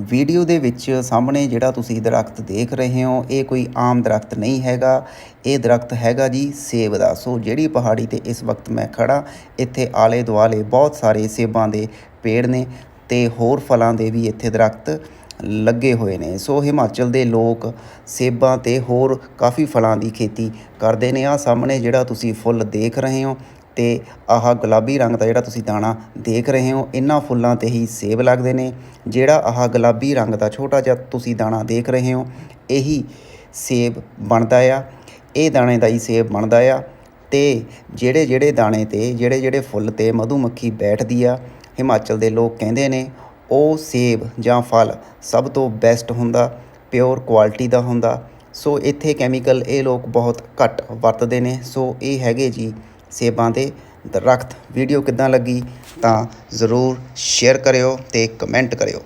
Video ਦੇ ਵਿੱਚ ਸਾਹਮਣੇ ਜਿਹੜਾ ਤੁਸੀਂ ਦਰਖਤ ਦੇਖ ਰਹੇ ਹੋ, ਇਹ ਕੋਈ ਆਮ ਦਰਖਤ ਨਹੀਂ ਹੈਗਾ। ਇਹ ਦਰਖਤ ਹੈਗਾ ਜੀ ਸੇਬ ਦਾ। ਸੋ ਜਿਹੜੀ ਪਹਾੜੀ ਤੇ ਇਸ ਵਕਤ ਮੈਂ ਖੜਾ ਇੱਥੇ ਆਲੇ ਦੁਆਲੇ ਬਹੁਤ ਸਾਰੇ ਸੇਬਾਂ ਦੇ ਪੇੜ ਨੇ ਤੇ ਹੋਰ ਫਲਾਂ ਦੇ ਵੀ ਇੱਥੇ ਦਰਖਤ ਲੱਗੇ ਹੋਏ ਨੇ। ਸੋ ਹਿਮਾਚਲ ਦੇ ਲੋਕ ਸੇਬਾਂ ਤੇ ਹੋਰ ਕਾਫੀ ਫਲਾਂ ਦੀ ਖੇਤੀ ਕਰਦੇ ਨੇ। ਆ ਸਾਹਮਣੇ ਜਿਹੜਾ ਤੁਸੀਂ ਫੁੱਲ ਦੇਖ ਰਹੇ ਹੋ ਤੇ ਆਹ ਗੁਲਾਬੀ ਰੰਗ ਦਾ ਜਿਹੜਾ ਤੁਸੀਂ ਦਾਣਾ ਦੇਖ ਰਹੇ ਹੋ, ਇਹਨਾਂ ਫੁੱਲਾਂ ਤੇ ਹੀ ਸੇਬ ਲੱਗਦੇ ਨੇ। ਜਿਹੜਾ ਆਹ ਗੁਲਾਬੀ ਰੰਗ ਦਾ ਛੋਟਾ ਜਿਹਾ ਤੁਸੀਂ ਦਾਣਾ ਦੇਖ ਰਹੇ ਹੋ, ਇਹੀ ਸੇਬ ਬਣਦਾ ਆ। ਇਹ ਦਾਣੇ ਦਾ ਹੀ ਸੇਬ ਬਣਦਾ ਆ ਤੇ ਜਿਹੜੇ ਜਿਹੜੇ ਦਾਣੇ ਤੇ ਜਿਹੜੇ ਜਿਹੜੇ ਫੁੱਲ ਤੇ ਮਧੂਮੱਖੀ ਬੈਠਦੀ ਆ, ਹਿਮਾਚਲ ਦੇ ਲੋਕ ਕਹਿੰਦੇ ਨੇ, ਉਹ ਸੇਬ ਜਾਂ ਫਲ ਸਭ ਤੋਂ ਬੈਸਟ ਹੁੰਦਾ ਪਿਓਰ ਕੁਆਲਿਟੀ ਦਾ ਹੁੰਦਾ। ਸੋ ਇੱਥੇ ਕੈਮੀਕਲ ਇਹ ਲੋਕ ਬਹੁਤ ਘੱਟ ਵਰਤਦੇ ਨੇ। ਸੋ ਇਹ ਹੈਗੇ ਜੀ ਸੇਬਾਂ ਦੇ ਦਰਖਤ। ਵੀਡੀਓ ਕਿੱਦਾਂ ਲੱਗੀ ਤਾਂ ਜ਼ਰੂਰ ਸ਼ੇਅਰ ਕਰਿਓ ਅਤੇ ਕਮੈਂਟ ਕਰਿਓ।